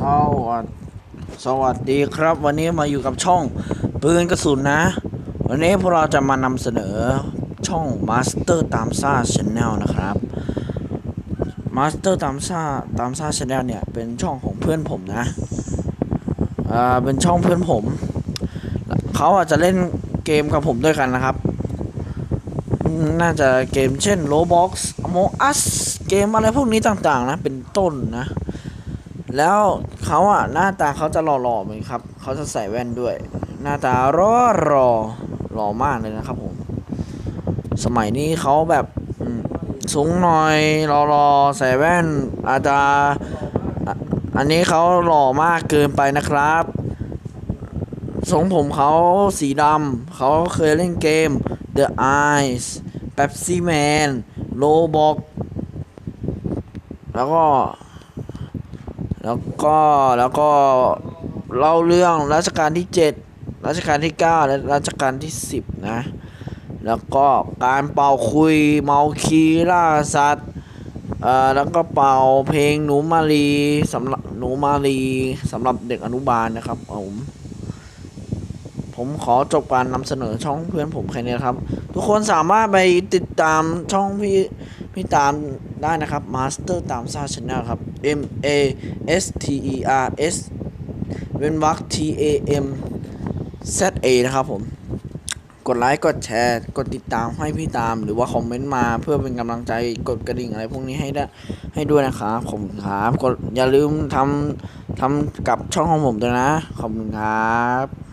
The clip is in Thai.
สวัสดสวัสดีครับ วันนี้มาอยู่กับช่องปืนกระสุนนะ วันนี้พวกเราจะมานำเสนอช่อง Master ตามซ่า Channel นะครับ Master ตามซ่าตามซ่า Channel เนี่ยเป็นช่องของเพื่อนผมนะอ่าเป็นช่องเพื่อนผม เขาอาจจะเล่นเกมกับผมด้วยกันนะครับ น่าจะเกมเช่น Roblox Among Us เกมอะไรพวกนี้ต่างๆนะ เป็นต้นนะ แล้วเขาอะหน้าตาเขาจะหล่อๆเหมือนครับเขาจะใส่แว่นด้วย หน้าตารอรอหล่อมากเลยนะครับผม สมัยนี้เขาแบบสูงหน่อยรอๆใส่แว่น อาจจะอะอันนี้เขาหล่อมากเกินไปนะครับทรงผมเขาสีดำเขาเคยเล่นเกม The Eyes Pepsi Man Roblox แล้วก็ แล้วก็แล้วก็เล่าเรื่องรัชกาลที่ 7 รัชกาลที่ 9 และรัชกาลที่ 10 นะ แล้วก็การเป่าคุยเมาคีล่าสัตว์เอ่อแล้วก็เป่าเพลงหนูมาลีสำหรับหนูมาลีสำหรับเด็กอนุบาลนะครับผมผมขอจบการนำเสนอช่องเพื่อนผมแค่นี้ครับ ทุกคนสามารถไปติดตามช่องพี่พี่ตามได้นะครับ Master ตามซาชแนลครับ M A S T E R S เว้นวรรค T A M Z A นะครับผม กดไลค์ กดแชร์ กดติดตามให้พี่ตาม หรือว่าคอมเมนต์มาเพื่อเป็นกำลังใจ กดกระดิ่งอะไรพวกนี้ให้ได้ให้ด้วยนะครับ ขอบคุณครับ กดอย่าลืมทำทำกับช่องของผมด้วยนะ ขอบคุณครับ